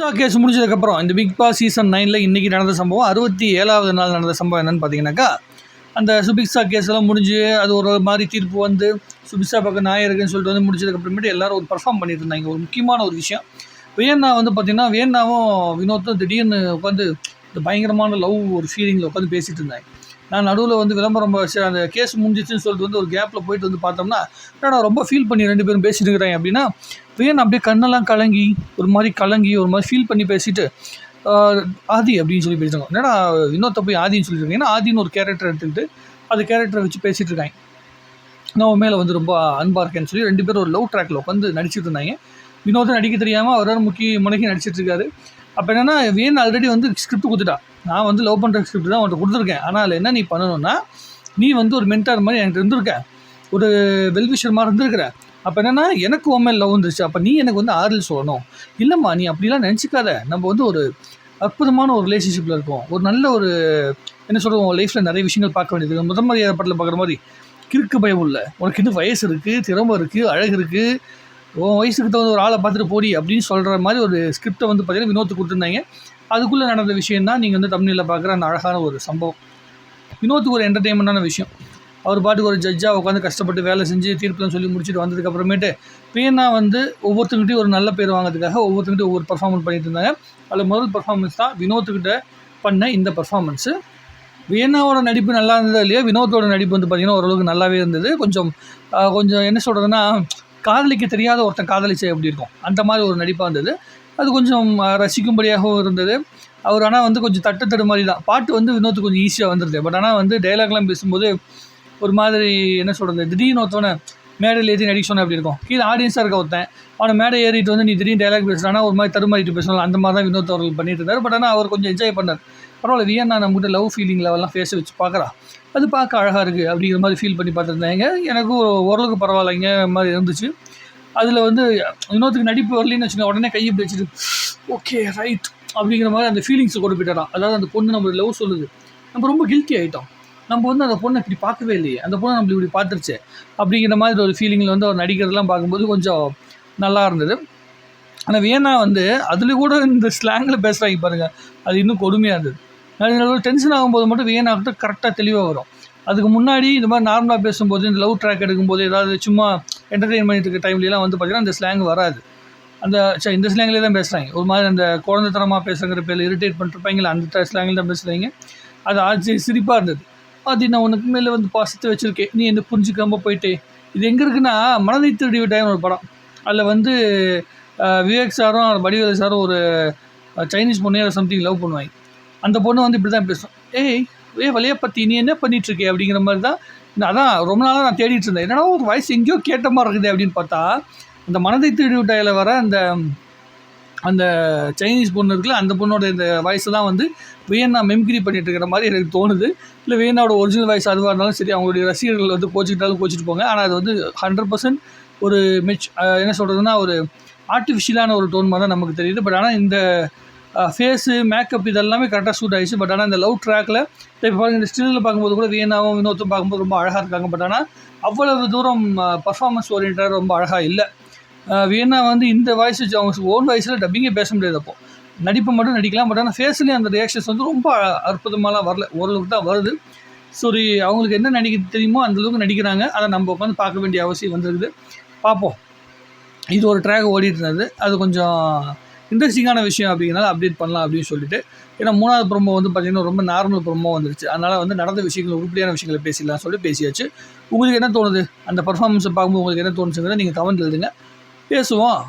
So case முடிஞ்சதுக்கப்புறம் இந்த big Boss season நைனில் இன்றைக்கி நடந்த சம்பவம் அறுபத்தி ஏழாவது நாள் நடந்த சம்பவம் என்னென்னு பார்த்தீங்கன்னாக்கா அந்த சுபிக்ஷா கேஸ் எல்லாம் முடிஞ்சு அது ஒரு மாதிரி தீர்ப்பு வந்து சுபிக்ஸா பக்கம் நாயருக்குன்னு சொல்லிட்டு வந்து முடிச்சதுக்கப்புறமேட்டு எல்லாரும் ஒரு பர்ஃபார்ம் பண்ணிட்டு இருந்தாங்க. ஒரு முக்கியமான ஒரு விஷயம். வியன்னா வந்து பார்த்திங்கன்னா வியன்னாவும் வினோத்தும் திடீர்னு உட்காந்து இந்த பயங்கரமான லவ் ஒரு ஃபீலிங்கில் உட்காந்து பேசிகிட்டு இருந்தாங்க. நான் நடுவில் வந்து விளம்பரம் அந்த கேஸ் முடிஞ்சிச்சுன்னு சொல்லிட்டு வந்து ஒரு கேப்பில் போயிட்டு வந்து பார்த்தோம்னா நான் ரொம்ப ஃபீல் பண்ணி ரெண்டு பேரும் பேசிட்டு இருக்கிறேன் அப்படின்னா வேன் அப்படியே கண்ணெல்லாம் கலங்கி ஒரு மாதிரி கலங்கி ஒரு மாதிரி ஃபீல் பண்ணி பேசிட்டு ஆதி அப்படின்னு சொல்லி பேசுகிறாங்க என்னடா இன்னொருத்த போய் ஆதின்னு சொல்லியிருக்காங்க ஏன்னா ஆதின்னு ஒரு கேரக்டர் எடுத்துக்கிட்டு அது கேரக்டரை வச்சு பேசிகிட்டு இருக்காங்க. நான் உன் மேலே வந்து ரொம்ப அன்பாக இருக்கேன்னு சொல்லி ரெண்டு பேரும் ஒரு லவ் ட்ராக்கில் உட்காந்து நடிச்சிட்டு இருந்தாங்க. வினோதம் நடிக்க தெரியாமல் அவரோட முக்கிய முனைக்கு நடிச்சிட்டு இருக்காரு. அப்போ என்னென்னா வேன் ஆல்ரெடி வந்து ஸ்கிரிப்ட் கொடுத்துட்டா? நான் வந்து லவ் பண்ணுற ஸ்கிரிப்ட் தான் உன்ட்ட கொடுத்துருக்கேன். ஆனால் அதில் என்ன நீ பண்ணணும்னா நீ வந்து ஒரு மென்டார் மாதிரி என்கிட்ட இருந்திருக்க. ஒரு வெல்விஷர் மாதிரி இருந்திருக்கிற. அப்போ என்னென்னா எனக்கு உன் லவ் வந்துருச்சு. அப்போ நீ எனக்கு வந்து ஆறுதல் சொல்லணும். இல்லைம்மா நீ அப்படிலாம் நினச்சிக்காத. நம்ம வந்து ஒரு அற்புதமான ஒரு ரிலேஷன்ஷிப்பில் இருக்கோம். ஒரு நல்ல ஒரு என்ன சொல்கிறது உன் லைஃப்பில் நிறைய விஷயங்கள் பார்க்க வேண்டியது. முதல் மாதிரி படத்தில் பார்க்குற மாதிரி கிறுக்கு பயம் இல்லை. உனக்கு இன்னும் வயசு இருக்குது திறமை இருக்குது அழகு இருக்குது உன் வயசுக்கு தகுந்த ஒரு ஆளை பார்த்துட்டு போடி அப்படின்னு சொல்கிற மாதிரி ஒரு ஸ்கிரிப்டை வந்து பார்த்தீங்கன்னா வினோத்து கொடுத்துருந்தாங்க. அதுக்குள்ளே நடந்த விஷயம் தான் நீங்கள் வந்து தமிழில் பார்க்குற அந்த அழகான ஒரு சம்பவம். வினோத்துக்கு ஒரு என்டர்டெயின்மெண்ட்டான விஷயம். அவர் பாட்டுக்கு ஒரு ஜட்ஜாக உட்காந்து கஷ்டப்பட்டு வேலை செஞ்சு தீர்ப்புலாம் சொல்லி முடிச்சுட்டு வந்ததுக்கப்புறமேட்டு பேனா வந்து ஒவ்வொருத்தங்கிட்டையும் ஒரு நல்ல பேர் வாங்கிறதுக்காக ஒவ்வொருத்தங்கிட்டையும் ஒவ்வொரு பர்ஃபார்மன்ஸ் பண்ணிட்டு இருந்தாங்க. அதில் முதல் பர்ஃபார்மன்ஸ் தான் வினோத்துக்கிட்ட பண்ண இந்த பர்ஃபார்மன்ஸு வியன்னாவோட நடிப்பு நல்லா இருந்தது இல்லையோ? வினோத்தோட நடிப்பு வந்து பார்த்திங்கன்னா ஓரளவுக்கு நல்லாவே இருந்தது. கொஞ்சம் கொஞ்சம் என்ன சொல்கிறதுனா காதலிக்க தெரியாத ஒருத்தன் காதலிச்சு எப்படி இருக்கும்? அந்த மாதிரி ஒரு நடிப்பாக இருந்தது. அது கொஞ்சம் ரசிக்கும்படியாகவும் இருந்தது. அவர் ஆனால் வந்து கொஞ்சம் தட்டு தட்டு மாதிரி தான் பாட்டு வந்து வினோத்துக்கு கொஞ்சம் ஈஸியாக வந்துடுது பட் ஆனால் வந்து டைலாக்லாம் பேசும்போது ஒரு மாதிரி என்ன சொல்கிறது திடீர்னு ஒருத்தவனை மேடையில் ஏற்றி நடிக்க சொன்ன அப்படி இருக்கும்? கீழே ஆடியன்ஸாக இருக்க ஒருத்தன் அவனை மேடை ஏறிட்டு வந்து நீ திடீர்னு டைலாக் பேசுகிறானா ஒரு மாதிரி தருமாறிட்டு பேசணும். அந்த மாதிரி தான் வினோத் அவர்கள் பண்ணிட்டு இருந்தார். பட் ஆனால் அவர் கொஞ்சம் என்ஜாய் பண்ணார். பரவாயில்ல வியன்னா நம்மகிட்ட லவ் ஃபீலிங் லெவல்லாம் ஃபேஸை வச்சு பார்க்குறா அது பார்க்க அழகாக இருக்குது அப்படிங்கிற மாதிரி ஃபீல் பண்ணி பார்த்துருந்தாங்க எனக்கும் ஓரளவுக்கு பரவாயில்லைங்க மாதிரி இருந்துச்சு. அதில் வந்து இன்னொருத்துக்கு நடிப்பு வரலன்னு வச்சுக்கோங்க உடனே கையை இப்படி வச்சுட்டு ஓகே ரைட் அப்படிங்கிற மாதிரி அந்த ஃபீலிங்ஸை கொண்டு போயிட்டாராம் அதாவது அந்த பொண்ணு நம்ம லவ் சொல்லுது. நம்ம ரொம்ப கில்ட்டி ஆகிட்டோம் நம்ம வந்து அந்த பொண்ணை இப்படி பார்க்கவே இல்லையே. அந்த பொண்ணை நம்மள இப்படி பார்த்துருச்சு. அப்படிங்கிற மாதிரி ஒரு ஃபீலிங்கில் வந்து அவர் நடிக்கிறதெல்லாம் பார்க்கும்போது கொஞ்சம் நல்லா இருந்தது. ஆனால் வியன்னா வந்து அதில் கூட இந்த ஸ்லாங்கில் பேசுகிறாங்க பாருங்கள் அது இன்னும் கொடுமையாக இருந்தது. அது டென்ஷன் ஆகும்போது மட்டும் வியன்னா கரெக்டாக தெளிவாக வரும். அதுக்கு முன்னாடி இந்த மாதிரி நார்மலாக பேசும்போது இந்த லவ் ட்ராக் எடுக்கும்போது ஏதாவது சும்மா என்டர்டெயின் பண்ணிட்டு இருக்க டைம்லலாம் வந்து பார்த்தீங்கன்னா அந்த ஸ்லாங் வராது. அந்த சரி இந்த ஸ்லாங்லேயே தான் பேசுகிறாங்க ஒரு மாதிரி அந்த குழந்தைத்தனமாக பேசுகிற பேரில் இரிட்டேட் பண்ணிருப்பாங்களே அந்த ஸ்லாங்கில் தான் பேசுகிறாங்க அது ஆச்சு சிரிப்பாக இருந்தது. அது நான் உனக்கு மேலே வந்து பாசத்தை வச்சுருக்கேன். நீ என்ன புரிஞ்சுக்காம போயிட்டே. இது எங்கே இருக்குன்னா மனதை திருடி விட்டாயன்னு ஒரு படம். அதில் வந்து விவேக் சாரும் வடிவேலு சாரும் ஒரு சைனீஸ் பொண்ணே சம்திங் லவ் பண்ணுவாங்க. அந்த பொண்ணு வந்து இப்படி தான் பேசும். ஏய் ஏ வலையை பற்றி நீ என்ன பண்ணிகிட்ருக்கே இருக்கே? அப்படிங்கிற மாதிரி தான் அதான் ரொம்ப நாளாக நான் தேடிட்டு இருந்தேன். என்னடா ஒரு வாய்ஸ் எங்கேயோ கேட்ட மாதிரி இருக்குது அப்படின்னு பார்த்தா அந்த மனதை திருடி விட்டாயில் வர அந்த அந்த சைனீஸ் பொண்ணு இருக்குல்ல அந்த பொண்ணோட இந்த வாய்ஸ் தான் வந்து வியன்னா மெம்கிரி பண்ணிட்டு இருக்கிற மாதிரி எனக்கு தோணுது. இல்லை வியன்னாவோட ஒரிஜினல் வாய்ஸ் அதுவாக இருந்தாலும் சரி அவங்களுடைய ரசிகர்கள் வந்து கோச்சிக்கிட்டாலும் கோச்சிட்டு போங்க. ஆனால் அது வந்து ஹண்ட்ரட் பர்சன்ட் ஒரு மெச் என்ன சொல்கிறதுனா ஒரு ஆர்டிஃபிஷியலான ஒரு டோன் மாதிரி தான் நமக்கு தெரியுது. பட் ஆனால் இந்த ஃபேஸு மேக்கப் இதெல்லாமே கரெக்டாக சூட் ஆயிடுச்சு. பட் ஆனால் இந்த லவ் ட்ராக்கில் இப்போ பாருங்க இந்த ஸ்டில்லில் பார்க்கும்போது கூட வீணாவும் வினோத்தும் பார்க்கும்போது ரொம்ப அழகாக இருக்காங்க. பட் ஆனால் அவ்வளவு தூரம் பர்ஃபார்மன்ஸ் ஓரியன்டாக ரொம்ப அழகாக இல்லை. வீணா வந்து இந்த வாய்ஸ் வச்சு அவங்க ஓன் வாய்ஸில் டப்பிங்கே பேச முடியாது அப்போ. நடிப்பை மட்டும் நடிக்கலாம். பட் ஆனால் ஃபேஸ்லேயும் அந்த ரியாக்ஷன்ஸ் வந்து ரொம்ப அற்புதமாகலாம் வரல. ஓரளவுக்கு தான் வருது. சரி அவங்களுக்கு என்ன நடிக்க தெரியுமோ அந்த அளவுக்கு நடிக்கிறாங்க. அதை நம்ம உட்காந்து பார்க்க வேண்டிய அவசியம் வந்திருக்குது. பார்ப்போம். இது ஒரு ட்ராக் ஓடிட்டு இருந்தது. அது கொஞ்சம் இன்ட்ரெஸ்டிங்கான விஷயம் அப்படிங்கிறனால அப்டேட் பண்ணலாம் அப்படின்னு சொல்லிட்டு. ஏன்னா மூணாவது ப்ரோமோ வந்து பார்த்திங்கன்னா ரொம்ப நார்மல் ப்ரொமோ வந்துருச்சு. அதனால் வந்து நடந்த விஷயங்கள் உருப்படியான விஷயங்களை பேசிடலாம் சொல்லி பேசியாச்சு. உங்களுக்கு என்ன தோணுது? அந்த பர்ஃபார்மன்ஸை பார்க்கும்போது உங்களுக்கு என்ன தோணுச்சுங்கிறத நீங்கள் கமெண்ட் எழுதுங்க. பேசுவோம்.